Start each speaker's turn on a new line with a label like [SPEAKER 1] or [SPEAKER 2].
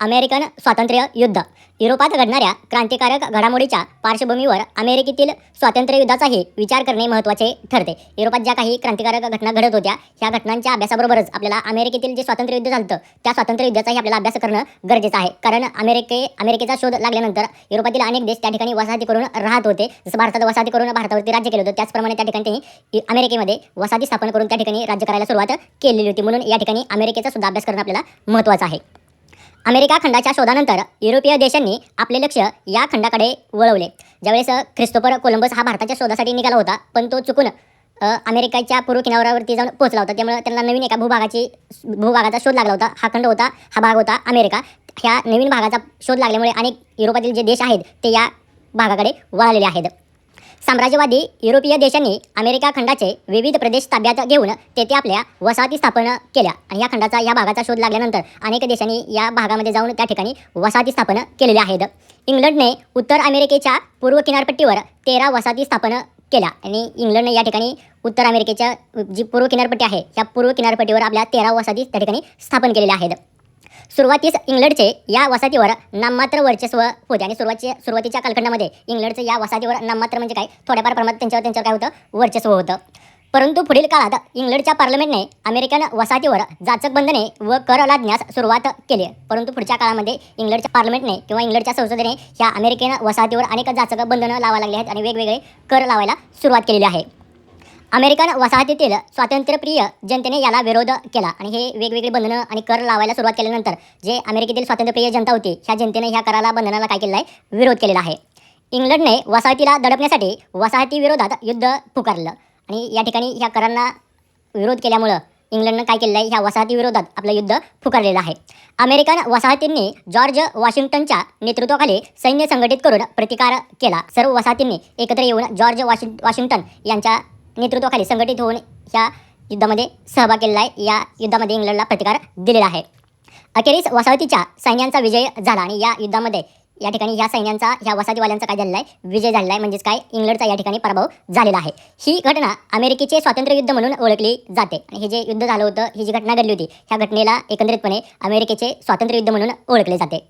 [SPEAKER 1] American स्वातंत्र्य युद्ध. युरोपात घडणाऱ्या क्रांतिकारक घडामोडीच्या पार्श्वभूमीवर अमेरिकेतील स्वातंत्र्य युद्धाचाही विचार करणे महत्त्वाचे ठरते. युरोपात ज्या काही क्रांतिकारक घटना घडत होत्या ह्या घटनांच्या अभ्यासाबरोबरच आपल्याला अमेरिकेतील जे स्वातंत्र्य युद्ध झालं त्या स्वातंत्र्य युद्धाचाही आपल्याला अभ्यास करणं गरजेचं आहे. कारण अमेरिके अमेरिकेचा शोध लागल्यानंतर युरोपातील अनेक देश त्या ठिकाणी वसाहती करून राहत होते. जसं भारतात वसाहती करून भारतावरती राज्य केलं होतं त्याचप्रमाणे त्या ठिकाणी अमेरिकेमध्ये वसाहती स्थापन करून त्या ठिकाणी राज्य करायला सुरुवात केलेली होती. म्हणून या ठिकाणी अमेरिकेचा सुद्धा अभ्यास करणं आपल्याला महत्त्वाचं आहे. अमेरिका खंडाच्या शोधानंतर युरोपीय देशांनी आपले लक्ष या खंडाकडे वळवले. ज्यावेळेस ख्रिस्तोफर कोलंबस हा भारताच्या शोधासाठी निघाला होता पण तो चुकून अमेरिकेच्या पूर्व किनाऱ्यावरती जाऊन पोहोचला होता. त्यामुळे त्यांना नवीन एका भूभागाची भूभागाचा शोध लागला होता. हा खंड होता हा भाग होता अमेरिका. ह्या नवीन भागाचा शोध लागल्यामुळे अनेक युरोपातील जे देश आहेत ते या भागाकडे वळालेले आहेत. साम्राज्यवादी युरोपीय देशांनी अमेरिका खंडाचे विविध प्रदेश ताब्यात घेऊन तेथे आपल्या वसाहती स्थापन केल्या. आणि या खंडाचा या भागाचा शोध लागल्यानंतर अनेक देशांनी या भागामध्ये जाऊन त्या ठिकाणी वसाहती स्थापन केलेल्या आहेत. इंग्लंडने उत्तर अमेरिकेच्या पूर्व किनारपट्टीवर तेरा वसाहती स्थापन केल्या. आणि इंग्लंडने या ठिकाणी उत्तर अमेरिकेच्या जी पूर्व किनारपट्टी आहे या पूर्व किनारपट्टीवर आपल्या तेरा वसाहती त्या ठिकाणी स्थापन केलेल्या आहेत. सुरुवातीस इंग्लंडचे या वसाहतीवर नाममात्र वर्चस्व होते आणि सुरुवातीच्या सुरुवातीच्या कालखंडामध्ये इंग्लंडचं या वसाहतीवर नाममात्र म्हणजे काय? थोड्याफार प्रमाणात त्यांच्यावर त्यांच्यावर काय होतं? वर्चस्व होतं. परंतु पुढील काळात इंग्लंडच्या पार्लमेंटने अमेरिकन वसाहतीवर जाचक बंधने व कर लादण्यास सुरुवात केली. परंतु पुढच्या काळामध्ये इंग्लंडच्या पार्लमेंटने किंवा इंग्लंडच्या संसदेने ह्या अमेरिकन वसाहतीवर अनेक जाचक बंधनं लावा लागली आहेत आणि वेगवेगळे कर लावायला सुरुवात केलेली आहे. अमेरिकन वसाहतीतील स्वातंत्र्यप्रिय जनतेने याला विरोध केला. आणि हे वेगवेगळी बंधनं आणि कर लावायला सुरुवात केल्यानंतर जे अमेरिकेतील स्वातंत्र्यप्रिय जनता होती ह्या जनतेने ह्या कराला बंधनाला काय केलं आहे विरोध केलेला आहे. इंग्लंडने वसाहतीला दडपण्यासाठी वसाहती विरोधात युद्ध पुकारलं. आणि या ठिकाणी ह्या करांना विरोध केल्यामुळं इंग्लंडनं काय केलं आहे ह्या वसाहती विरोधात आपलं युद्ध पुकारलेलं आहे. अमेरिकन वसाहतींनी जॉर्ज वॉशिंग्टनच्या नेतृत्वाखाली सैन्य संघटित करून प्रतिकार केला. सर्व वसाहतींनी एकत्र येऊन जॉर्ज वॉशिंग वॉशिंग्टन यांच्या नेतृत्वाखाली संघटित होऊन ह्या युद्धामध्ये सहभाग केलेला आहे. या युद्धामध्ये इंग्लंडला प्रतिकार दिलेला आहे. अखेरीस वसाहतीच्या सैन्यांचा विजय झाला आणि या युद्धामध्ये या ठिकाणी ह्या सैन्यांचा ह्या वसाहतीवाल्यांचा काय झालेला आहे? विजय झालेला आहे. म्हणजेच काय? इंग्लंडचा या ठिकाणी पराभव झालेला आहे. ही घटना अमेरिकेचे स्वातंत्र्य युद्ध म्हणून ओळखली जाते. आणि हे जे युद्ध झालं होतं ही जी घटना घडली होती ह्या घटनेला एकंदरीतपणे अमेरिकेचे स्वातंत्र्य युद्ध म्हणून ओळखले जाते.